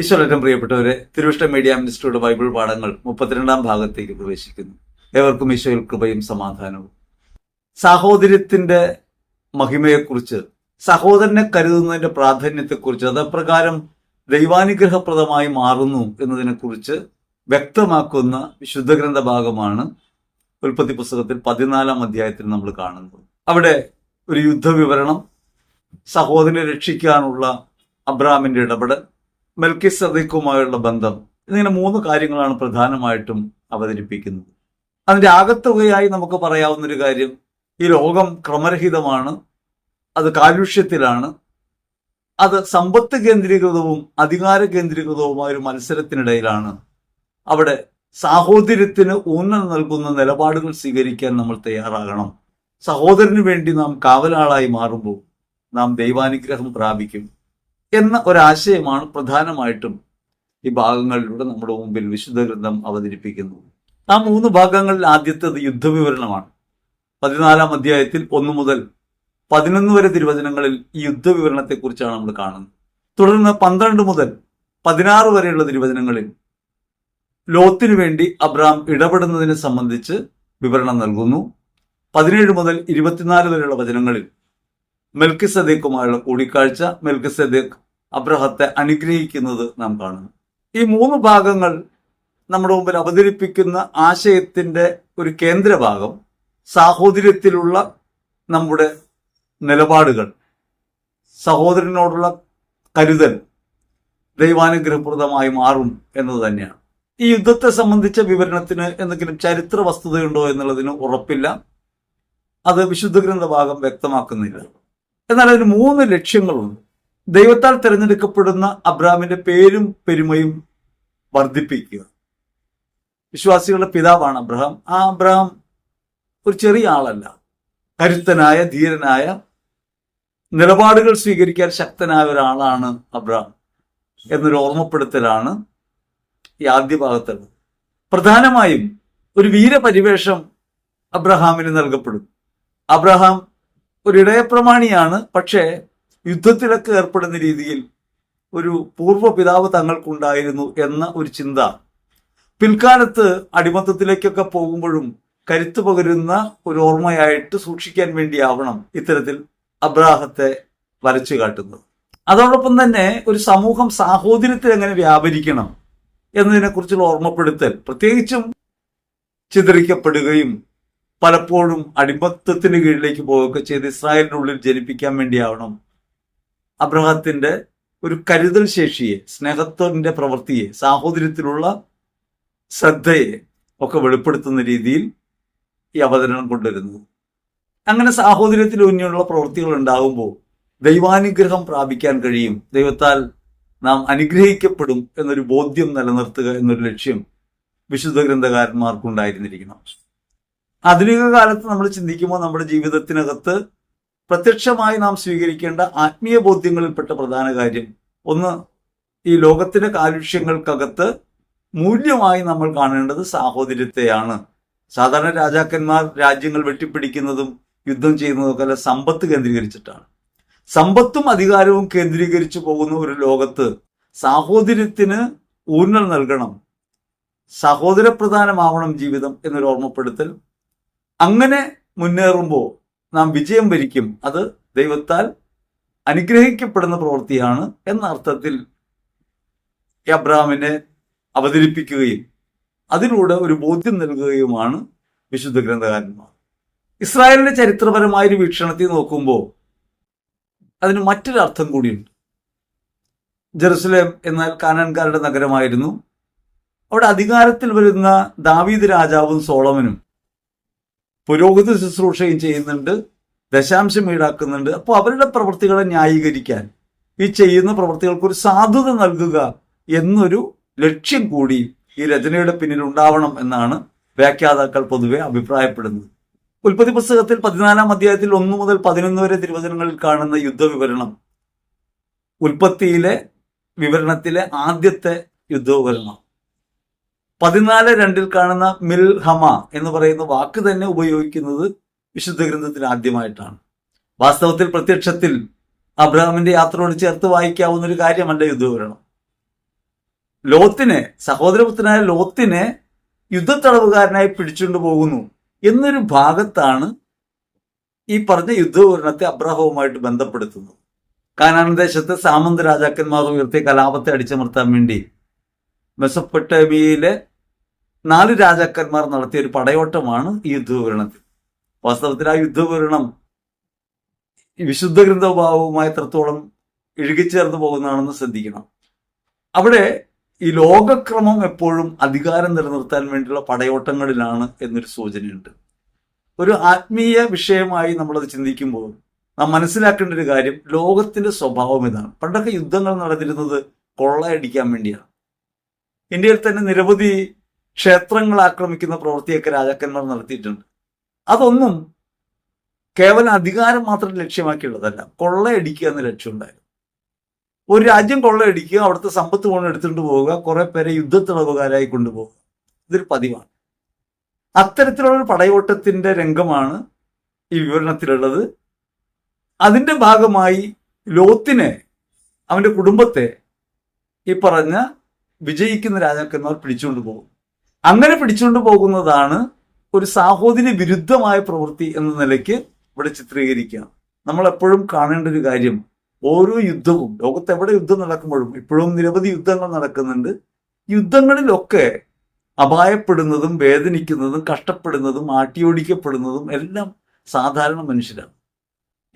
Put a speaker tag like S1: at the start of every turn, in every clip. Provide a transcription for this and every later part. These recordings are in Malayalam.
S1: ഈശ്വരറ്റം പ്രിയപ്പെട്ടവരെ തിരുവിഷ്ട മീഡിയ മിനിസ്റ്ററുടെ ബൈബിൾ പാഠങ്ങൾ മുപ്പത്തിരണ്ടാം ഭാഗത്തേക്ക് പ്രവേശിക്കുന്നു. ഏവർക്കും ഈശോയിൽ കൃപയും സമാധാനവും. സാഹോദര്യത്തിന്റെ മഹിമയെക്കുറിച്ച് സഹോദരനെ കരുതുന്നതിന്റെ പ്രാധാന്യത്തെക്കുറിച്ച് അതപ്രകാരം ദൈവാനുഗ്രഹപ്രദമായി മാറുന്നു എന്നതിനെക്കുറിച്ച് വ്യക്തമാക്കുന്ന വിശുദ്ധഗ്രന്ഥ ഭാഗമാണ് ഉൽപ്പത്തി പുസ്തകത്തിൽ പതിനാലാം അധ്യായത്തിൽ നമ്മൾ കാണുന്നത്. അവിടെ ഒരു യുദ്ധവിവരണം സഹോദരനെ രക്ഷിക്കാനുള്ള അബ്രാമിന്റെ ഇടപെടൽ മെൽക്കി സദീഖുമായുള്ള ബന്ധം. ഇങ്ങനെ മൂന്ന് കാര്യങ്ങളാണ് പ്രധാനമായിട്ടും അവതരിപ്പിക്കുന്നത്. അതിന്റെ ആകത്തുകയായി നമുക്ക് പറയാവുന്നൊരു കാര്യം ഈ ലോകം ക്രമരഹിതമാണ് അത് കാലുഷ്യത്തിലാണ് അത് സമ്പത്ത് കേന്ദ്രീകൃതവും അധികാര കേന്ദ്രീകൃതവുമായ ഒരു മത്സരത്തിനിടയിലാണ്. അവിടെ സാഹോദര്യത്തിന് ഊന്നൽ നൽകുന്ന നിലപാടുകൾ സ്വീകരിക്കാൻ നമ്മൾ തയ്യാറാകണം. സഹോദരന് വേണ്ടി നാം കാവലാളായി മാറുമ്പോൾ നാം ദൈവാനുഗ്രഹം പ്രാപിക്കും. എന്ന ഒരാശയമാണ് പ്രധാനമായിട്ടും ഈ ഭാഗങ്ങളിലൂടെ നമ്മുടെ മുമ്പിൽ വിശുദ്ധ ഗ്രന്ഥം അവതരിപ്പിക്കുന്നത് ആ മൂന്ന് ഭാഗങ്ങളിൽ ആദ്യത്തേത് യുദ്ധവിവരണമാണ്. പതിനാലാം അധ്യായത്തിൽ ഒന്നു മുതൽ പതിനൊന്ന് വരെ തിരുവചനങ്ങളിൽ ഈ യുദ്ധവിവരണത്തെക്കുറിച്ചാണ് നമ്മൾ കാണുന്നത്. തുടർന്ന് പന്ത്രണ്ട് മുതൽ പതിനാറ് വരെയുള്ള തിരുവചനങ്ങളിൽ ലോത്തിനു വേണ്ടി അബ്രാം ഇടപെടുന്നതിനെ സംബന്ധിച്ച് വിവരണം നൽകുന്നു. പതിനേഴ് മുതൽ ഇരുപത്തിനാല് വരെയുള്ള വചനങ്ങളിൽ മെൽക്കിസദേക്കുമായുള്ള കൂടിക്കാഴ്ച മെൽക്കി സദീഖ് അബ്രഹത്തെ അനുഗ്രഹിക്കുന്നത് നാം കാണുന്നു. ഈ മൂന്ന് ഭാഗങ്ങൾ നമ്മുടെ മുമ്പിൽ അവതരിപ്പിക്കുന്ന ആശയത്തിന്റെ ഒരു കേന്ദ്രഭാഗം സാഹോദര്യത്തിലുള്ള നമ്മുടെ നിലപാടുകൾ സഹോദരനോടുള്ള കരുതൽ ദൈവാനുഗ്രഹപ്രദമായി മാറും എന്നത് തന്നെയാണ്. ഈ യുദ്ധത്തെ സംബന്ധിച്ച വിവരണത്തിന് എന്തെങ്കിലും ചരിത്ര വസ്തുതയുണ്ടോ എന്നുള്ളതിന് ഉറപ്പില്ല. അത് വിശുദ്ധ ഗ്രന്ഥഭാഗം വ്യക്തമാക്കുന്നില്ല. എന്നാൽ അതിന് മൂന്ന് ലക്ഷ്യങ്ങളുണ്ട്. ദൈവത്താൽ തിരഞ്ഞെടുക്കപ്പെടുന്ന അബ്രാമിന്റെ പേരും പെരുമയും വർദ്ധിപ്പിക്കുക. വിശ്വാസികളുടെ പിതാവാണ് അബ്രഹാം. ആ അബ്രഹാം ഒരു ചെറിയ ആളല്ല. കരുത്തനായ ധീരനായ നിലപാടുകൾ സ്വീകരിക്കാൻ ശക്തനായ ഒരാളാണ് അബ്രഹാം എന്നൊരു ഓർമ്മപ്പെടുത്തലാണ് ഈ ആദ്യ ഭാഗത്തുള്ളത്. പ്രധാനമായും ഒരു വീരപരിവേഷം അബ്രഹാമിന് നൽകപ്പെടും അബ്രഹാം ഒരു ഇടയപ്രമാണിയാണ് പക്ഷേ യുദ്ധത്തിലൊക്കെ ഏർപ്പെടുന്ന രീതിയിൽ ഒരു പൂർവ പിതാവ് തങ്ങൾക്കുണ്ടായിരുന്നു എന്ന ഒരു ചിന്ത. പിൽക്കാലത്ത് അടിമത്തത്തിലേക്കൊക്കെ പോകുമ്പോഴും കരുത്തു പകരുന്ന ഒരു ഓർമ്മയായിട്ട് സൂക്ഷിക്കാൻ വേണ്ടിയാവണം ഇത്തരത്തിൽ അബ്രാഹത്തെ വരച്ചു കാട്ടുന്നത്. അതോടൊപ്പം തന്നെ ഒരു സമൂഹം സാഹോദര്യത്തിൽ എങ്ങനെ വ്യാപരിക്കണം എന്നതിനെക്കുറിച്ചുള്ള ഓർമ്മപ്പെടുത്തൽ പ്രത്യേകിച്ചും ചിതറിക്കപ്പെടുകയും പലപ്പോഴും അടിമത്തത്തിന് കീഴിലേക്ക് പോവുകയൊക്കെ ചെയ്ത് ഇസ്രായേലിന്റെ ഉള്ളിൽ ജനിപ്പിക്കാൻ വേണ്ടിയാവണം അബ്രഹത്തിന്റെ ഒരു കരുതൽ ശേഷിയെ സ്നേഹത്തിന്റെ പ്രവൃത്തിയെ സാഹോദര്യത്തിലുള്ള ശ്രദ്ധയെ ഒക്കെ വെളിപ്പെടുത്തുന്ന രീതിയിൽ ഈ അവതരണം കൊണ്ടുവരുന്നത് അങ്ങനെ സാഹോദര്യത്തിൽ ഊന്നിയുള്ള പ്രവൃത്തികൾ ഉണ്ടാകുമ്പോൾ ദൈവാനുഗ്രഹം പ്രാപിക്കാൻ കഴിയും. ദൈവത്താൽ നാം അനുഗ്രഹിക്കപ്പെടും എന്നൊരു ബോധ്യം നിലനിർത്തുക എന്നൊരു ലക്ഷ്യം വിശുദ്ധ ഗ്രന്ഥകാരന്മാർക്കുണ്ടായിരുന്നിരിക്കണം. ആധുനിക കാലത്ത് നമ്മൾ ചിന്തിക്കുമ്പോൾ നമ്മുടെ ജീവിതത്തിനകത്ത് പ്രത്യക്ഷമായി നാം സ്വീകരിക്കേണ്ട ആത്മീയ ബോധ്യങ്ങളിൽപ്പെട്ട പ്രധാന കാര്യം. ഒന്ന് ഈ ലോകത്തിന്റെ കാലുഷ്യങ്ങൾക്കകത്ത് മൂല്യമായി നമ്മൾ കാണേണ്ടത് സാഹോദര്യത്തെയാണ്. സാധാരണ രാജാക്കന്മാർ രാജ്യങ്ങൾ വെട്ടിപ്പിടിക്കുന്നതും യുദ്ധം ചെയ്യുന്നതൊക്കെ അല്ല സമ്പത്ത് കേന്ദ്രീകരിച്ചിട്ടാണ്. സമ്പത്തും അധികാരവും കേന്ദ്രീകരിച്ചു പോകുന്ന ഒരു ലോകത്ത് സാഹോദര്യത്തിന് ഊന്നൽ നൽകണം സഹോദരപ്രധാനമാവണം ജീവിതം എന്നൊരു ഓർമ്മപ്പെടുത്തൽ അങ്ങനെ മുന്നേറുമ്പോൾ നാം വിജയം വരിക്കും. അത് ദൈവത്താൽ അനുഗ്രഹിക്കപ്പെടുന്ന പ്രവൃത്തിയാണ് എന്ന അർത്ഥത്തിൽ അബ്രാമിനെ അവതരിപ്പിക്കുകയും അതിലൂടെ ഒരു ബോധ്യം നൽകുകയുമാണ് വിശുദ്ധ ഗ്രന്ഥകാരന്മാർ. ഇസ്രായേലിന്റെ ചരിത്രപരമായ ഒരു വീക്ഷണത്തിൽ നോക്കുമ്പോൾ അതിന് മറ്റൊരു അർത്ഥം കൂടിയുണ്ട്. ജെറുസലേം എന്നാൽ കാനാൻകാരുടെ നഗരമായിരുന്നു. അവിടെ അധികാരത്തിൽ വരുന്ന ദാവീദ് രാജാവും സോളമനും പുരോഹിത ശുശ്രൂഷയും ചെയ്യുന്നുണ്ട് ദശാംശം ഈടാക്കുന്നുണ്ട്. അപ്പോൾ അവരുടെ പ്രവൃത്തികളെ ന്യായീകരിക്കാൻ ഈ ചെയ്യുന്ന പ്രവൃത്തികൾക്ക് ഒരു സാധുത നൽകുക എന്നൊരു ലക്ഷ്യം കൂടി ഈ രചനയുടെ പിന്നിൽ ഉണ്ടാവണം എന്നാണ് വ്യാഖ്യാതാക്കൾ പൊതുവെ അഭിപ്രായപ്പെടുന്നത്. ഉൽപ്പത്തി പുസ്തകത്തിൽ പതിനാലാം അധ്യായത്തിൽ ഒന്നു മുതൽ പതിനൊന്ന് വരെ തിരുവചനങ്ങളിൽ കാണുന്ന യുദ്ധവിവരണം ഉൽപ്പത്തിയിലെ വിവരണത്തിലെ ആദ്യത്തെ യുദ്ധവിവരണം പതിനാല് രണ്ടിൽ കാണുന്ന മിൽ ഹമ എന്ന് പറയുന്ന വാക്ക് തന്നെ ഉപയോഗിക്കുന്നത് വിശുദ്ധ ഗ്രന്ഥത്തിൽ ആദ്യമായിട്ടാണ്. വാസ്തവത്തിൽ പ്രത്യക്ഷത്തിൽ അബ്രഹാമിന്റെ യാത്രയോട് ചേർത്ത് വായിക്കാവുന്ന ഒരു കാര്യമല്ല യുദ്ധവിവരണം ലോത്തിനെ സഹോദരപുത്രനായ ലോത്തിനെ യുദ്ധത്തടവുകാരനായി പിടിച്ചുകൊണ്ട് പോകുന്നു എന്നൊരു ഭാഗത്താണ് ഈ പറഞ്ഞ യുദ്ധവിവരണത്തെ അബ്രഹവുമായിട്ട് ബന്ധപ്പെടുത്തുന്നത്. കാനാൻ ദേശത്തെ സാമന്ത രാജാക്കന്മാർ ഉയർത്തിയ കലാപത്തെ അടിച്ചമർത്താൻ വേണ്ടി മെസ്സപ്പൊട്ടേമിയയിലെ നാല് രാജാക്കന്മാർ നടത്തിയ ഒരു പടയോട്ടമാണ് ഈ യുദ്ധപൂരണത്തിൽ വാസ്തവത്തിൽ ആ യുദ്ധപൂരണം വിശുദ്ധ ഗ്രന്ഥഭാവവുമായി എത്രത്തോളം ഇഴുകിച്ചേർന്ന് പോകുന്നതാണെന്ന് ശ്രദ്ധിക്കണം. അവിടെ ഈ ലോകക്രമം എപ്പോഴും അധികാരം നിലനിർത്താൻ വേണ്ടിയുള്ള പടയോട്ടങ്ങളിലാണ് എന്നൊരു സൂചനയുണ്ട്. ഒരു ആത്മീയ വിഷയമായി നമ്മളത് ചിന്തിക്കുമ്പോൾ നാം മനസ്സിലാക്കേണ്ട ഒരു കാര്യം ലോകത്തിന്റെ സ്വഭാവം ഇതാണ്. പണ്ടൊക്കെ യുദ്ധങ്ങൾ നടന്നിരുന്നത് കൊള്ളയടിക്കാൻ വേണ്ടിയാണ്. ഇന്ത്യയിൽ തന്നെ നിരവധി ക്ഷേത്രങ്ങൾ ആക്രമിക്കുന്ന പ്രവൃത്തിയൊക്കെ രാജാക്കന്മാർ നടത്തിയിട്ടുണ്ട്. അതൊന്നും കേവലം അധികാരം മാത്രം ലക്ഷ്യമാക്കിയുള്ളതല്ല. കൊള്ളയടിക്കുക എന്ന ലക്ഷ്യമുണ്ടായിരുന്നു. ഒരു രാജ്യം കൊള്ളയടിക്കുക അവിടുത്തെ സമ്പത്ത് മുഴുവൻ എടുത്തുകൊണ്ട് പോവുക കുറെ പേരെ യുദ്ധത്തിളവുകാരായി കൊണ്ടുപോകുക ഇതൊരു പതിവാണ്. അത്തരത്തിലുള്ള പടയോട്ടത്തിന്റെ രംഗമാണ് ഈ വിവരണത്തിലുള്ളത്. അതിന്റെ ഭാഗമായി ലോത്തിനെ അവന്റെ കുടുംബത്തെ ഈ പറഞ്ഞ വിജയിക്കുന്ന രാജാക്കന്മാർ പിടിച്ചുകൊണ്ട് പോകും. അങ്ങനെ പിടിച്ചുകൊണ്ട് പോകുന്നതാണ് ഒരു സാഹോദര്യ വിരുദ്ധമായ പ്രവൃത്തി എന്ന നിലയ്ക്ക് ഇവിടെ ചിത്രീകരിക്കുക. നമ്മൾ എപ്പോഴും കാണേണ്ട ഒരു കാര്യം ഓരോ യുദ്ധവും ലോകത്ത് എവിടെ യുദ്ധം നടക്കുമ്പോഴും ഇപ്പോഴും നിരവധി യുദ്ധങ്ങൾ നടക്കുന്നുണ്ട്. യുദ്ധങ്ങളിലൊക്കെ അപായപ്പെടുന്നതും വേദനിക്കുന്നതും കഷ്ടപ്പെടുന്നതും ആട്ടിയോടിക്കപ്പെടുന്നതും എല്ലാം സാധാരണ മനുഷ്യരാണ്.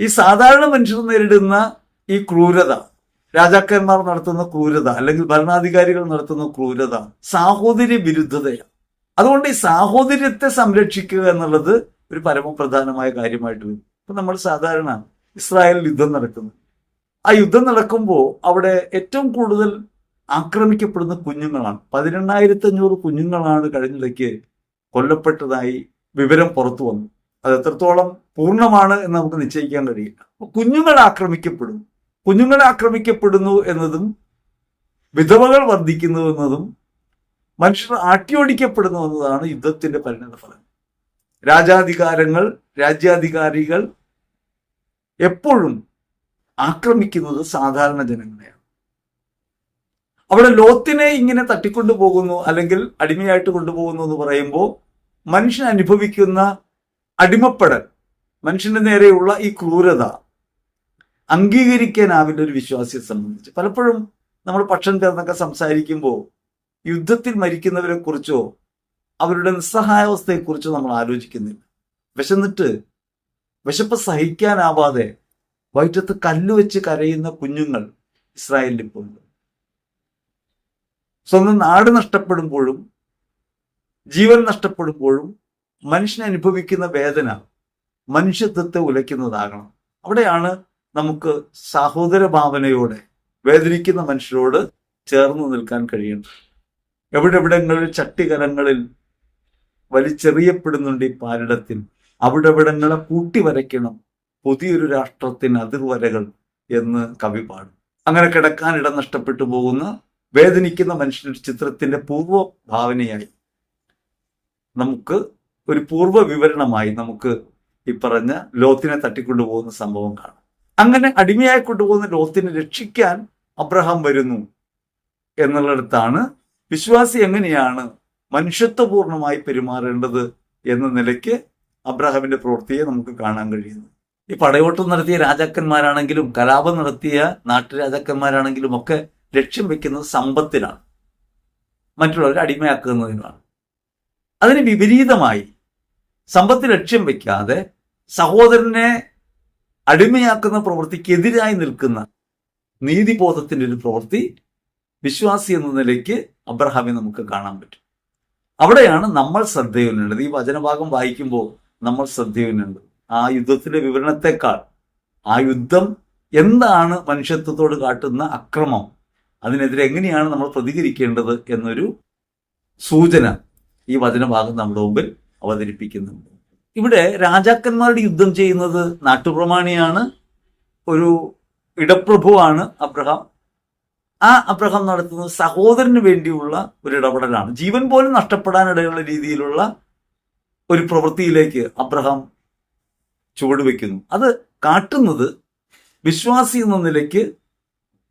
S1: ഈ സാധാരണ മനുഷ്യർ നേരിടുന്ന ഈ ക്രൂരത രാജാക്കന്മാർ നടത്തുന്ന ക്രൂരത അല്ലെങ്കിൽ ഭരണാധികാരികൾ നടത്തുന്ന ക്രൂരത സാഹോദര്യ വിരുദ്ധതയാണ്. അതുകൊണ്ട് ഈ സാഹോദര്യത്തെ സംരക്ഷിക്കുക എന്നുള്ളത് ഒരു പരമപ്രധാനമായ കാര്യമായിട്ട് വരും. ഇപ്പൊ നമ്മൾ സാധാരണ ഇസ്രായേലിൽ യുദ്ധം നടക്കുന്നു. ആ യുദ്ധം നടക്കുമ്പോൾ അവിടെ ഏറ്റവും കൂടുതൽ ആക്രമിക്കപ്പെടുന്ന കുഞ്ഞുങ്ങളാണ്. പതിനെണ്ണായിരത്തി അഞ്ഞൂറ് കുഞ്ഞുങ്ങളാണ് കഴിഞ്ഞിടയ്ക്ക് കൊല്ലപ്പെട്ടതായി വിവരം പുറത്തു വന്നു. അത് എത്രത്തോളം പൂർണമാണ് എന്ന് നമുക്ക് നിശ്ചയിക്കാൻ കഴിയില്ല. കുഞ്ഞുങ്ങൾ ആക്രമിക്കപ്പെടും കുഞ്ഞുങ്ങൾ ആക്രമിക്കപ്പെടുന്നു എന്നതും വിധവകൾ വർദ്ധിക്കുന്നു എന്നതും മനുഷ്യർ ആട്ടിയോടിക്കപ്പെടുന്നു എന്നതാണ് യുദ്ധത്തിന്റെ പരിണതഫലം. രാജാധികാരങ്ങൾ രാജ്യാധികാരികൾ എപ്പോഴും ആക്രമിക്കുന്നത് സാധാരണ ജനങ്ങളെയാണ്. അവിടെ ലോത്തിനെ ഇങ്ങനെ തട്ടിക്കൊണ്ടു പോകുന്നു അല്ലെങ്കിൽ അടിമയായിട്ട് കൊണ്ടുപോകുന്നു എന്ന് പറയുമ്പോൾ മനുഷ്യൻ അനുഭവിക്കുന്ന അടിമപ്പെടൽ മനുഷ്യന്റെ നേരെയുള്ള ഈ ക്രൂരത അംഗീകരിക്കാനാവില്ല ഒരു വിശ്വാസിയെ സംബന്ധിച്ച്. പലപ്പോഴും നമ്മൾ പക്ഷം ചേർന്നൊക്കെ സംസാരിക്കുമ്പോൾ യുദ്ധത്തിൽ മരിക്കുന്നവരെ കുറിച്ചോ അവരുടെ നിസ്സഹായാവസ്ഥയെക്കുറിച്ചോ നമ്മൾ ആലോചിക്കുന്നില്ല. വിശന്നിട്ട് വിശപ്പ് സഹിക്കാനാവാതെ വയറ്റത്ത് കല്ലുവെച്ച് കരയുന്ന കുഞ്ഞുങ്ങൾ ഇസ്രായേലിൽ ഇപ്പോൾ സ്വന്തം നാട് നഷ്ടപ്പെടുമ്പോഴും ജീവൻ നഷ്ടപ്പെടുമ്പോഴും മനുഷ്യൻ അനുഭവിക്കുന്ന വേദന മനുഷ്യത്വത്തെ ഉലയ്ക്കുന്നതാകണം. അവിടെയാണ് നമുക്ക് സഹോദര ഭാവനയോടെ വേദനിക്കുന്ന മനുഷ്യരോട് ചേർന്ന് നിൽക്കാൻ കഴിയുന്നത് എവിടെവിടങ്ങളിൽ ചട്ടികരങ്ങളിൽ വലിച്ചെറിയപ്പെടുന്നുണ്ട് ഈ പാരിടത്തിൽ അവിടെവിടങ്ങളെ കൂട്ടി വരയ്ക്കണം. പുതിയൊരു രാഷ്ട്രത്തിന് അതിർവരകൾ എന്ന് കവി പാടും. അങ്ങനെ കിടക്കാൻ ഇടം നഷ്ടപ്പെട്ടു പോകുന്ന വേദനിക്കുന്ന മനുഷ്യന്റെ ചിത്രത്തിന്റെ പൂർവ ഭാവനയായി നമുക്ക് ഒരു പൂർവ വിവരണമായി നമുക്ക് ഈ പറഞ്ഞ ലോത്തിനെ തട്ടിക്കൊണ്ടുപോകുന്ന സംഭവം കാണാം. അങ്ങനെ അടിമയായി കൊണ്ടുപോകുന്ന ലോത്തിനെ രക്ഷിക്കാൻ അബ്രഹാം വരുന്നു എന്നുള്ളിടത്താണ് വിശ്വാസി എങ്ങനെയാണ് മനുഷ്യത്വപൂർണമായി പെരുമാറേണ്ടത് എന്ന നിലയ്ക്ക് അബ്രഹാമിന്റെ പ്രവൃത്തിയെ നമുക്ക് കാണാൻ കഴിയുന്നു ഈ പടയോട്ടം നടത്തിയ രാജാക്കന്മാരാണെങ്കിലും കലാപം നടത്തിയ നാട്ടുരാജാക്കന്മാരാണെങ്കിലും ഒക്കെ ലക്ഷ്യം വെക്കുന്നത് സമ്പത്തിനാണ് മറ്റുള്ളവരെ അടിമയാക്കുന്നതിനാണ് അതിന് വിപരീതമായി സമ്പത്ത് ലക്ഷ്യം വെക്കാതെ സഹോദരനെ അടിമയാക്കുന്ന പ്രവൃത്തിക്കെതിരായി നിൽക്കുന്ന നീതിബോധത്തിന്റെ ഒരു പ്രവൃത്തി വിശ്വാസി എന്ന നിലയ്ക്ക് അബ്രഹാമി നമുക്ക് കാണാൻ പറ്റും. അവിടെയാണ് നമ്മൾ ശ്രദ്ധയുന്നുള്ളത് ഈ വചനഭാഗം വായിക്കുമ്പോൾ നമ്മൾ ശ്രദ്ധയുന്നുണ്ട് ആ യുദ്ധത്തിന്റെ വിവരണത്തെക്കാൾ ആ യുദ്ധം എന്താണ് മനുഷ്യത്വത്തോട് കാട്ടുന്ന അക്രമം? അതിനെതിരെ എങ്ങനെയാണ് നമ്മൾ പ്രതികരിക്കേണ്ടത് എന്നൊരു സൂചന ഈ വചനഭാഗം നമ്മുടെ മുമ്പിൽ അവതരിപ്പിക്കുന്നുണ്ട്. ഇവിടെ രാജാക്കന്മാരുടെ യുദ്ധം ചെയ്യുന്നത് നാട്ടുപ്രമാണിയാണ് ഒരു ഇടപ്രഭുവാണ് അബ്രഹാം. ആ അബ്രഹാം നടത്തുന്നത് സഹോദരന് വേണ്ടിയുള്ള ഒരു ഇടപെടലാണ്. ജീവൻ പോലും നഷ്ടപ്പെടാനിടയുള്ള രീതിയിലുള്ള ഒരു പ്രവൃത്തിയിലേക്ക് അബ്രഹാം ചുവടുവെക്കുന്നു അത് കാട്ടുന്നത് വിശ്വാസി എന്ന നിലയ്ക്ക്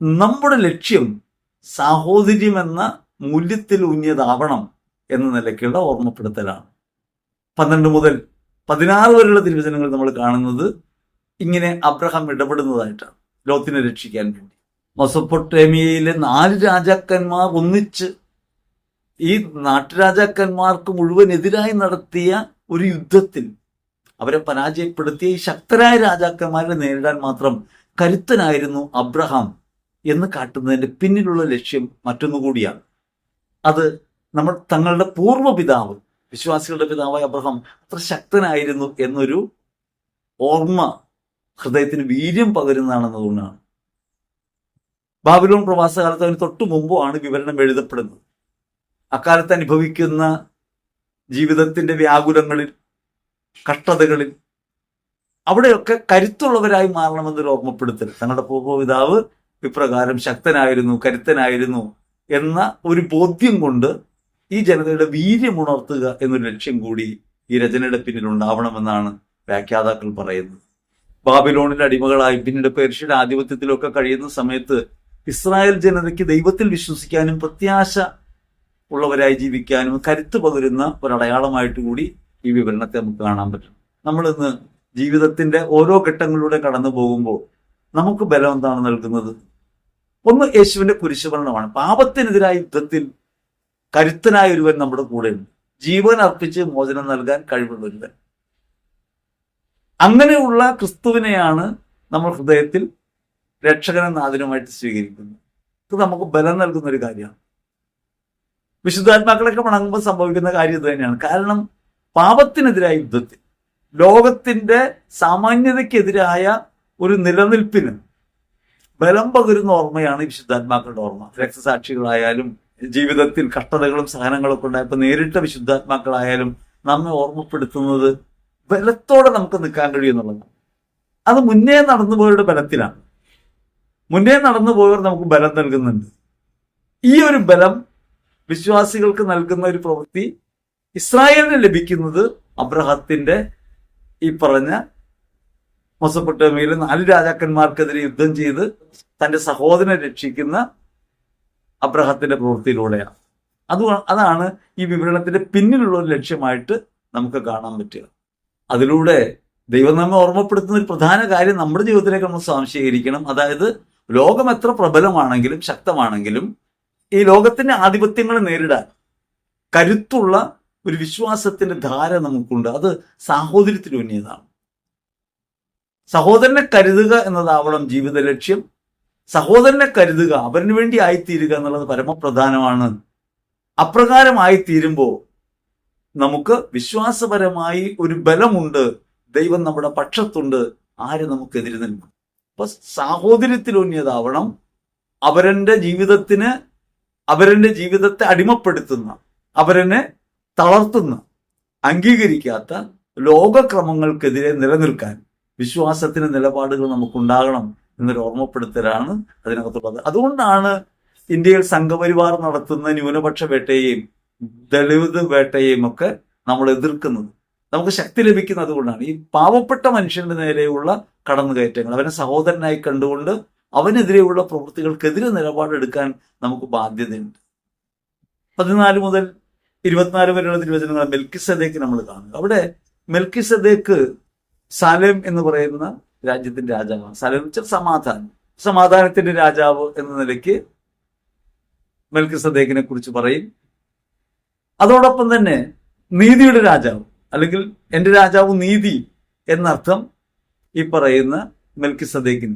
S1: നമ്മുടെ ലക്ഷ്യം സാഹോദര്യം എന്ന മൂല്യത്തിൽ ഊന്നിയതാവണം എന്ന നിലയ്ക്കുള്ള ഓർമ്മപ്പെടുത്തലാണ്. പന്ത്രണ്ട് മുതൽ പതിനാറ് വരെയുള്ള തിരുവചനങ്ങൾ നമ്മൾ കാണുന്നത് ഇങ്ങനെ അബ്രഹാം ഇടപെടുന്നതായിട്ടാണ്. ലോത്തിനെ രക്ഷിക്കാൻ വേണ്ടി. മൊസപ്പൊട്ടേമിയയിലെ നാല് രാജാക്കന്മാർ ഒന്നിച്ച് ഈ നാട്ടുരാജാക്കന്മാർക്ക് മുഴുവൻ എതിരായി നടത്തിയ ഒരു യുദ്ധത്തിൽ അവരെ പരാജയപ്പെടുത്തിയ ഈ ശക്തരായ രാജാക്കന്മാരെ നേരിടാൻ മാത്രം കരുത്തനായിരുന്നു അബ്രഹാം എന്ന് കാട്ടുന്നതിന്റെ പിന്നിലുള്ള ലക്ഷ്യം മറ്റൊന്നുകൂടിയാണ്. അത് നമ്മൾ തങ്ങളുടെ പൂർവ പിതാവ് വിശ്വാസികളുടെ പിതാവായ അബ്രഹാം അത്ര ശക്തനായിരുന്നു എന്നൊരു ഓർമ്മ ഹൃദയത്തിന് വീര്യം പകരുന്നതാണെന്നതുകൊണ്ടാണ് ബാബിലോൺ പ്രവാസകാലത്ത് അതിന് തൊട്ടു മുമ്പുമാണ് വിവരണം എഴുതപ്പെടുന്നത്. അക്കാലത്ത് അനുഭവിക്കുന്ന ജീവിതത്തിന്റെ വ്യാകുലങ്ങളിൽ കഷ്ടതകളിൽ അവിടെയൊക്കെ കരുത്തുള്ളവരായി മാറണമെന്നൊരു ഓർമ്മപ്പെടുത്തൽ. തങ്ങളുടെ പൂർവപിതാവ് ഇപ്രകാരം ശക്തനായിരുന്നു കരുത്തനായിരുന്നു എന്ന ഒരു ബോധ്യം കൊണ്ട് ഈ ജനതയുടെ വീര്യം ഉണർത്തുക എന്നൊരു ലക്ഷ്യം കൂടി ഈ രചനയുടെ പിന്നിൽ ഉണ്ടാവണമെന്നാണ് വ്യാഖ്യാതാക്കൾ പറയുന്നത്. ബാബിലോണിന്റെ അടിമകളായി പിന്നീട് പേർഷ്യയുടെ ആധിപത്യത്തിലൊക്കെ കഴിയുന്ന സമയത്ത് ഇസ്രായേൽ ജനതയ്ക്ക് ദൈവത്തിൽ വിശ്വസിക്കാനും പ്രത്യാശ ഉള്ളവരായി ജീവിക്കാനും കരുത്ത് പകരുന്ന ഒരടയാളമായിട്ട് കൂടി ഈ വിവരണത്തെ നമുക്ക് കാണാൻ പറ്റും. നമ്മൾ ഇന്ന് ജീവിതത്തിന്റെ ഓരോ ഘട്ടങ്ങളിലൂടെ കടന്നു പോകുമ്പോൾ നമുക്ക് ബലം എന്താണ് നൽകുന്നത്? ഒന്ന് യേശുവിന്റെ കുരിശുഭരണമാണ്. പാപത്തിനെതിരായ യുദ്ധത്തിൽ കരുത്തനായ ഒരുവൻ നമ്മുടെ കൂടെയുണ്ട്. ജീവൻ അർപ്പിച്ച് മോചനം നൽകാൻ കഴിവുള്ള ഒരുവൻ. അങ്ങനെയുള്ള ക്രിസ്തുവിനെയാണ് നമ്മൾ ഹൃദയത്തിൽ രക്ഷകനെ നാഥനുമായിട്ട് സ്വീകരിക്കുന്നത്. ഇത് നമുക്ക് ബലം നൽകുന്ന ഒരു കാര്യമാണ്. വിശുദ്ധാത്മാക്കളൊക്കെ മണങ്ങുമ്പോൾ സംഭവിക്കുന്ന കാര്യം ഇത് തന്നെയാണ്. കാരണം പാപത്തിനെതിരായ യുദ്ധത്തിൽ ലോകത്തിന്റെ സാമാന്യതയ്ക്കെതിരായ ഒരു നിലനിൽപ്പിന് ബലം പകരുന്ന ഓർമ്മയാണ് വിശുദ്ധാത്മാക്കളുടെ ഓർമ്മ. രക്തസാക്ഷികളായാലും ജീവിതത്തിൽ കഷ്ടതകളും സഹനങ്ങളൊക്കെ ഉണ്ടായപ്പോൾ നേരിട്ട വിശുദ്ധാത്മാക്കളായാലും നമ്മെ ഓർമ്മപ്പെടുത്തുന്നത് ബലത്തോടെ നമുക്ക് നിൽക്കാൻ കഴിയുമെന്നുള്ളത് അത് മുന്നേ നടന്നുപോയവരുടെ ബലത്തിലാണ്. മുന്നേ നടന്നുപോയവർ നമുക്ക് ബലം നൽകുന്നുണ്ട്. ഈ ഒരു ബലം വിശ്വാസികൾക്ക് നൽകുന്ന ഒരു പ്രവൃത്തി ഇസ്രായേലിന് ലഭിക്കുന്നത് അബ്രഹത്തിന്റെ ഈ പറഞ്ഞ മൊസപ്പൊട്ടോമിയയിലെ നാല് രാജാക്കന്മാർക്കെതിരെ യുദ്ധം ചെയ്ത് തന്റെ സഹോദരനെ രക്ഷിക്കുന്ന അബ്രഹത്തിന്റെ പ്രവൃത്തിയിലൂടെയാണ്. അത് അതാണ് ഈ വിവരണത്തിന്റെ പിന്നിലുള്ള ഒരു ലക്ഷ്യമായിട്ട് നമുക്ക് കാണാൻ പറ്റുക. അതിലൂടെ ദൈവം നമ്മെ ഓർമ്മപ്പെടുത്തുന്ന ഒരു പ്രധാന കാര്യം നമ്മുടെ ജീവിതത്തിലേക്ക് നമ്മൾ സ്വാംശീകരിക്കണം. അതായത് ലോകം എത്ര പ്രബലമാണെങ്കിലും ശക്തമാണെങ്കിലും ഈ ലോകത്തിന്റെ ആധിപത്യങ്ങളെ നേരിടാൻ കരുത്തുള്ള ഒരു വിശ്വാസത്തിന്റെ ധാര നമുക്കുണ്ട്. അത് സാഹോദര്യത്തിലൂന്നിയതാണ് സഹോദരനെ കരുതുക എന്നതാവണം ജീവിത ലക്ഷ്യം. സഹോദരനെ കരുതുക അവന് വേണ്ടി ആയിത്തീരുക എന്നുള്ളത് പരമപ്രധാനമാണ്. അപ്രകാരമായി തീരുമ്പോൾ നമുക്ക് വിശ്വാസപരമായി ഒരു ബലമുണ്ട് ദൈവം നമ്മുടെ പക്ഷത്തുണ്ട് ആര് നമുക്കെതിരെ നിൽക്കും. അപ്പൊ സാഹോദര്യത്തിലൂന്നിയതാവണം അവരന്റെ ജീവിതത്തിന് അവരന്റെ ജീവിതത്തെ അടിമപ്പെടുത്തുന്ന അവരെന്നെ തളർത്തുന്ന അംഗീകരിക്കാത്ത ലോകക്രമങ്ങൾക്കെതിരെ നിലനിൽക്കാൻ വിശ്വാസത്തിന് നിലപാടുകൾ നമുക്കുണ്ടാകണം. എന്നൊരു ഓർമ്മപ്പെടുത്തലാണ് അതിനകത്തുള്ളത്. അതുകൊണ്ടാണ് ഇന്ത്യയിൽ സംഘപരിവാർ നടത്തുന്ന ന്യൂനപക്ഷ വേട്ടയെയും ദളിത് വേട്ടയെയും ഒക്കെ നമ്മൾ എതിർക്കുന്നത്. നമുക്ക് ശക്തി ലഭിക്കുന്നത് കൊണ്ടാണ്. ഈ പാവപ്പെട്ട മനുഷ്യന്റെ നേരെയുള്ള കടന്നുകയറ്റങ്ങൾ അവനെ സഹോദരനായി കണ്ടുകൊണ്ട് അവനെതിരെയുള്ള പ്രവൃത്തികൾക്കെതിരെ നിലപാടെടുക്കാൻ നമുക്ക് ബാധ്യതയുണ്ട്. പതിനാല് മുതൽ ഇരുപത്തിനാല് വരെയുള്ള തിരുവചനങ്ങൾ മെൽക്കിസദേക്ക് നമ്മൾ കാണുക അവിടെ മെൽക്കിസദേക്ക് സാലേം എന്ന് പറയുന്ന രാജ്യത്തിന്റെ രാജാവാണ് എന്ന് വെച്ചാൽ സമാധാനം. സമാധാനത്തിന്റെ രാജാവ് എന്ന നിലയ്ക്ക് മെൽക്കിസദേക്കിനെ കുറിച്ച് പറയും. അതോടൊപ്പം തന്നെ നീതിയുടെ രാജാവ് അല്ലെങ്കിൽ എന്റെ രാജാവ് നീതി എന്നർത്ഥം ഈ പറയുന്ന മെൽക്കിസദേക്കിന്.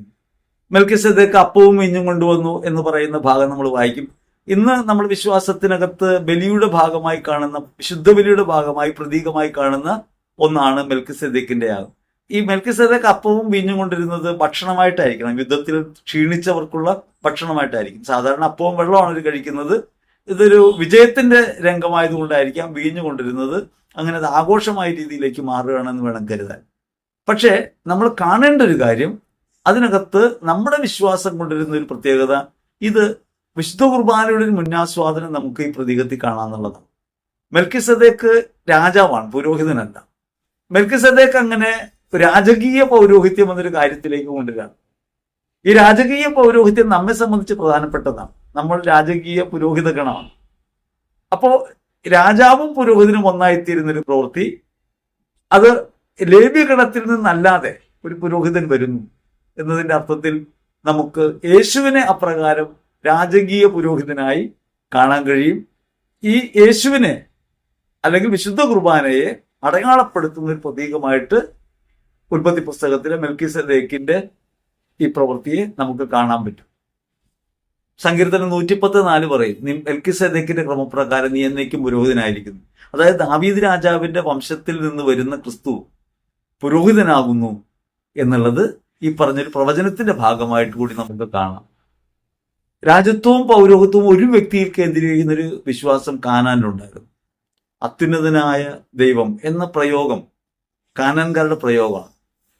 S1: മെൽക്കിസദേക്ക് അപ്പവും മീഞ്ഞും കൊണ്ടുവന്നു എന്ന് പറയുന്ന ഭാഗം നമ്മൾ വായിക്കും. ഇന്ന് നമ്മൾ വിശ്വാസത്തിനകത്ത് ബലിയുടെ ഭാഗമായി കാണുന്ന വിശുദ്ധ ബലിയുടെ ഭാഗമായി പ്രതീകമായി കാണുന്ന ഒന്നാണ് മെൽക്കിസദേക്കിന്റെ യാഗം ഈ മെൽക്കിസദേക്ക് അപ്പവും വീഞ്ഞും കൊണ്ടിരുന്നത് ഭക്ഷണമായിട്ടായിരിക്കണം. യുദ്ധത്തിൽ ക്ഷീണിച്ചവർക്കുള്ള ഭക്ഷണമായിട്ടായിരിക്കും. സാധാരണ അപ്പവും വെള്ളമാണ് ഇത് കഴിക്കുന്നത്. ഇതൊരു വിജയത്തിന്റെ രംഗമായതുകൊണ്ടായിരിക്കാം വീഞ്ഞു കൊണ്ടിരുന്നത്. അങ്ങനെ അത് ആഘോഷമായ രീതിയിലേക്ക് മാറുകയാണെന്ന് വേണം കരുതാൻ. പക്ഷേ നമ്മൾ കാണേണ്ട ഒരു കാര്യം അതിനകത്ത് നമ്മുടെ വിശ്വാസം കൊണ്ടിരുന്ന ഒരു പ്രത്യേകത ഇത് വിശുദ്ധ കുർബാനയുടെ ഒരു മുന്നാസ്വാദനം നമുക്ക് ഈ പ്രതീകത്തിൽ കാണാന്നുള്ളതാണ്. മെൽക്കിസദേക്ക് രാജാവാണ് പുരോഹിതനല്ല. മെൽക്കിസദേക്ക് അങ്ങനെ രാജകീയ പൗരോഹിത്യം എന്നൊരു കാര്യത്തിലേക്ക് കൊണ്ടുവരാം ഈ രാജകീയ പൗരോഹിത്യം നമ്മെ സംബന്ധിച്ച് പ്രധാനപ്പെട്ടതാണ്. നമ്മൾ രാജകീയ പുരോഹിത ഗണമാണ് അപ്പോ രാജാവും പുരോഹിതനും ഒന്നായിത്തീരുന്ന ഒരു പ്രവൃത്തി അത് ലേബ്യഗണത്തിൽ നിന്നല്ലാതെ ഒരു പുരോഹിതൻ വരുന്നു എന്നതിന്റെ അർത്ഥത്തിൽ നമുക്ക് യേശുവിനെ അപ്രകാരം രാജകീയ പുരോഹിതനായി കാണാൻ കഴിയും. ഈ യേശുവിനെ അല്ലെങ്കിൽ വിശുദ്ധ കുർബാനയെ അടയാളപ്പെടുത്തുന്ന ഒരു പ്രതീകമായിട്ട് ഉൽപ്പത്തി പുസ്തകത്തിലെ മെൽക്കി ഈ പ്രവൃത്തിയെ നമുക്ക് കാണാൻ പറ്റും. സങ്കീർത്തനം നൂറ്റിപ്പത്ത് നാല് പറയും നീ മെൽക്കി സദേക്കിന്റെ ക്രമപ്രകാരം നീ എന്നേക്കും പുരോഹിതനായിരിക്കുന്നു. അതായത് ദാവീദ് രാജാവിന്റെ വംശത്തിൽ നിന്ന് വരുന്ന ക്രിസ്തു പുരോഹിതനാകുന്നു എന്നുള്ളത് ഈ പറഞ്ഞൊരു പ്രവചനത്തിന്റെ ഭാഗമായിട്ട് കൂടി നമുക്ക് കാണാം. രാജ്യത്വവും പൗരോഹിത്വവും ഒരു വ്യക്തിയിൽ കേന്ദ്രീകരിക്കുന്ന ഒരു വിശ്വാസം കാനാനിലുണ്ടായിരുന്നു. അത്യുന്നതനായ ദൈവം എന്ന പ്രയോഗം കാനാൻകാരുടെ പ്രയോഗമാണ്.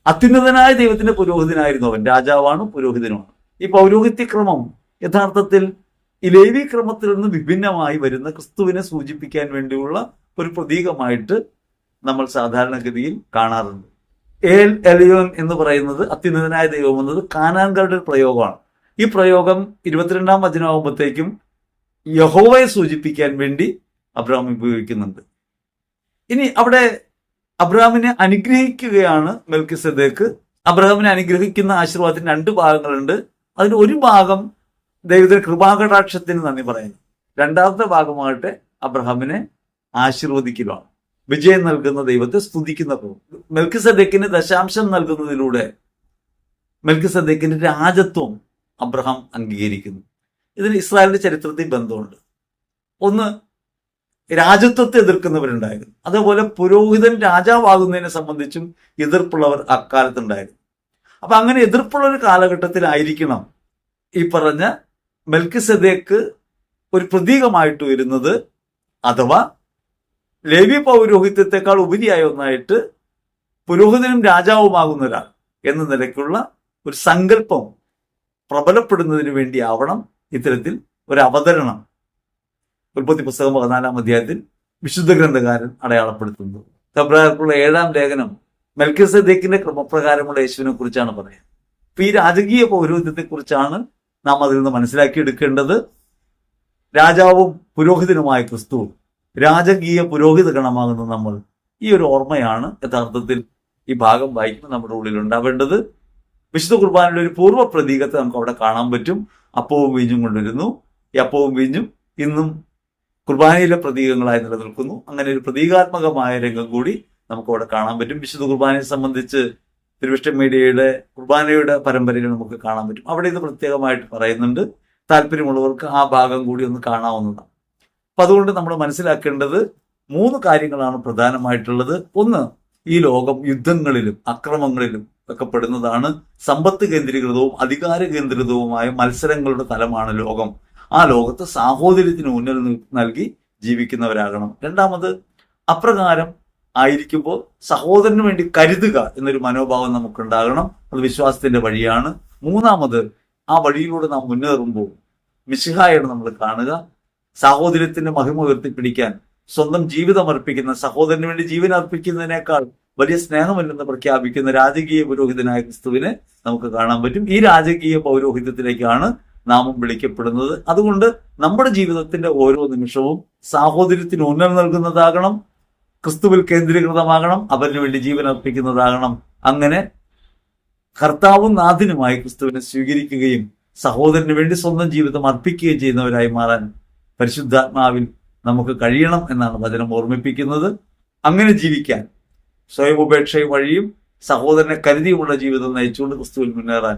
S1: അത്യുന്നതനായ ദൈവത്തിന്റെ പുരോഹിതനായിരുന്നു അവൻ. രാജാവാണ് പുരോഹിതനുമാണ്. ഈ പൗരോഹിത്യ ക്രമം യഥാർത്ഥത്തിൽ ഈ ലേവി ക്രമത്തിൽ നിന്ന് വിഭിന്നമായി വരുന്ന ക്രിസ്തുവിനെ സൂചിപ്പിക്കാൻ വേണ്ടിയുള്ള ഒരു പ്രതീകമായിട്ട് നമ്മൾ സാധാരണഗതിയിൽ കാണാറുണ്ട്. ഏൽ എലിയോൻ എന്ന് പറയുന്നത് അത്യുന്നതനായ ദൈവം എന്നത് കാനാൻകാരുടെ ഒരു പ്രയോഗമാണ്. ഈ പ്രയോഗം ഇരുപത്തിരണ്ടാം വചനമാകുമ്പോഴത്തേക്കും യഹോവയെ സൂചിപ്പിക്കാൻ വേണ്ടി അബ്രഹാം ഉപയോഗിക്കുന്നുണ്ട്. ഇനി അവിടെ അബ്രഹാമിനെ അനുഗ്രഹിക്കുകയാണ് മെൽക്കിസദേക്ക്. അബ്രഹാമിനെ അനുഗ്രഹിക്കുന്ന ആശീർവാദത്തിന് രണ്ട് ഭാഗങ്ങളുണ്ട്. അതിന് ഒരു ഭാഗം ദൈവത്തിന് കൃപാകടാക്ഷത്തിന് നന്ദി പറയുന്നു. രണ്ടാമത്തെ ഭാഗമാകട്ടെ അബ്രഹാമിനെ ആശീർവദിക്കലാണ് വിജയം നൽകുന്ന ദൈവത്തെ സ്തുതിക്കുന്ന മെൽക്കി മെൽക്കിസദേക്കിന് ദശാംശം നൽകുന്നതിലൂടെ മെൽക്കി മെൽക്കിസദേക്കിന്റെ രാജത്വം അബ്രഹാം അംഗീകരിക്കുന്നു. ഇതിന് ഇസ്രായേലിന്റെ ചരിത്രത്തിൽ ബന്ധമുണ്ട്. ഒന്ന് രാജ്യത്വത്തെ എതിർക്കുന്നവരുണ്ടായിരുന്നു. അതേപോലെ പുരോഹിതൻ രാജാവാകുന്നതിനെ സംബന്ധിച്ചും എതിർപ്പുള്ളവർ അക്കാലത്തുണ്ടായിരുന്നു. അപ്പൊ അങ്ങനെ എതിർപ്പുള്ള ഒരു കാലഘട്ടത്തിലായിരിക്കണം ഈ പറഞ്ഞ മെൽക്കിസദേക്ക് ഒരു പ്രതീകമായിട്ട് വരുന്നത് അഥവാ ലേവി പൗരോഹിത്യത്തെക്കാൾ ഉപരിയായ ഒന്നായിട്ട് പുരോഹിതനും രാജാവുമാകുന്ന ഒരാൾ എന്ന നിലയ്ക്കുള്ള ഒരു സങ്കല്പം പ്രബലപ്പെടുന്നതിന് വേണ്ടിയാവണം ഇത്തരത്തിൽ ഒരു അവതരണം. ഉൽപ്പത്തി പുസ്തകം പതിനാലാം അധ്യായത്തിൽ വിശുദ്ധ ഗ്രന്ഥകാരൻ അടയാളപ്പെടുത്തുന്നത് തബ്രാർക്കുള്ള ഏഴാം ലേഖനം മെൽക്കിസദേക്കിന്റെ ക്രമപ്രകാരമുള്ള യേശുവിനെ കുറിച്ചാണ് പറയുന്നത്. അപ്പൊ ഈ രാജകീയ പൗരോഹിത്യത്തെ കുറിച്ചാണ് നാം അതിൽ നിന്ന് മനസ്സിലാക്കിയെടുക്കേണ്ടത്. രാജാവും പുരോഹിതനുമായ ക്രിസ്തു രാജകീയ പുരോഹിത ഗണമാകുന്ന നമ്മൾ ഈ ഒരു ഓർമ്മയാണ് യഥാർത്ഥത്തിൽ ഈ ഭാഗം വായിക്കുമ്പോൾ നമ്മുടെ ഉള്ളിൽ ഉണ്ടാവേണ്ടത്. വിശുദ്ധ കുർബാനയുടെ ഒരു പൂർവ പ്രതീകത്തെ നമുക്ക് അവിടെ കാണാൻ പറ്റും. അപ്പവും വീഞ്ഞും കൊണ്ടുവരുന്നു. ഈ അപ്പവും വീഞ്ഞും ഇന്നും കുർബാനയിലെ പ്രതീകങ്ങളായി നിലനിൽക്കുന്നു. അങ്ങനെ ഒരു പ്രതീകാത്മകമായ രംഗം കൂടി നമുക്ക് അവിടെ കാണാൻ പറ്റും. വിശുദ്ധ കുർബാനയെ സംബന്ധിച്ച് തിരുവിഷ്ട മീഡിയയുടെ കുർബാനയുടെ പരമ്പരയിൽ നമുക്ക് കാണാൻ പറ്റും. അവിടെ ഇത് പ്രത്യേകമായിട്ട് പറയുന്നുണ്ട്. താല്പര്യമുള്ളവർക്ക് ആ ഭാഗം കൂടി ഒന്ന് കാണാവുന്നതാണ്. അപ്പൊ അതുകൊണ്ട് നമ്മൾ മനസ്സിലാക്കേണ്ടത് മൂന്ന് കാര്യങ്ങളാണ് പ്രധാനമായിട്ടുള്ളത്. ഒന്ന് ഈ ലോകം യുദ്ധങ്ങളിലും അക്രമങ്ങളിലും ഒക്കെ പെടുന്നതാണ് സമ്പത്ത് കേന്ദ്രീകൃതവും അധികാര കേന്ദ്രീകൃതവുമായ മത്സരങ്ങളുടെ തലമാണ് ലോകം. ആ ലോകത്ത് സാഹോദര്യത്തിന് ഊന്നൽ നൽകി ജീവിക്കുന്നവരാകണം. രണ്ടാമത് അപ്രകാരം ആയിരിക്കുമ്പോൾ സഹോദരന് വേണ്ടി കരുതുക എന്നൊരു മനോഭാവം നമുക്കുണ്ടാകണം. അത് വിശ്വാസത്തിന്റെ വഴിയാണ്. മൂന്നാമത് ആ വഴിയിലൂടെ നാം മുന്നേറുമ്പോൾ മിശിഹായാണ് നമ്മൾ കാണുക. സാഹോദര്യത്തിന്റെ മഹിമ ഉയർത്തിപ്പിടിക്കാൻ സ്വന്തം ജീവിതം അർപ്പിക്കുന്ന സഹോദരന് വേണ്ടി ജീവൻ അർപ്പിക്കുന്നതിനേക്കാൾ വലിയ സ്നേഹമല്ലെന്ന് പ്രഖ്യാപിക്കുന്ന രാജകീയ പുരോഹിതനായ ക്രിസ്തുവിനെ നമുക്ക് കാണാൻ പറ്റും. ഈ രാജകീയ പൗരോഹിത്യത്തിലേക്കാണ് നാമം വിളിക്കപ്പെടുന്നത്. അതുകൊണ്ട് നമ്മുടെ ജീവിതത്തിന്റെ ഓരോ നിമിഷവും സാഹോദര്യത്തിന് ഉന്നൽ നൽകുന്നതാകണം ക്രിസ്തുവിൽ കേന്ദ്രീകൃതമാകണം അവന് വേണ്ടി ജീവൻ അർപ്പിക്കുന്നതാകണം. അങ്ങനെ കർത്താവും നാഥിനുമായി ക്രിസ്തുവിനെ സ്വീകരിക്കുകയും സഹോദരന് വേണ്ടി സ്വന്തം ജീവിതം അർപ്പിക്കുകയും ചെയ്യുന്നവരായി മാറാൻ പരിശുദ്ധാത്മാവിൽ നമുക്ക് കഴിയണം എന്നാണ് വചനം ഓർമ്മിപ്പിക്കുന്നത്. അങ്ങനെ ജീവിക്കാൻ സ്വയം ഉപേക്ഷ വഴിയും സഹോദരനെ കരുതിയുമുള്ള ജീവിതം നയിച്ചുകൊണ്ട് ക്രിസ്തുവിൽ മുന്നേറാൻ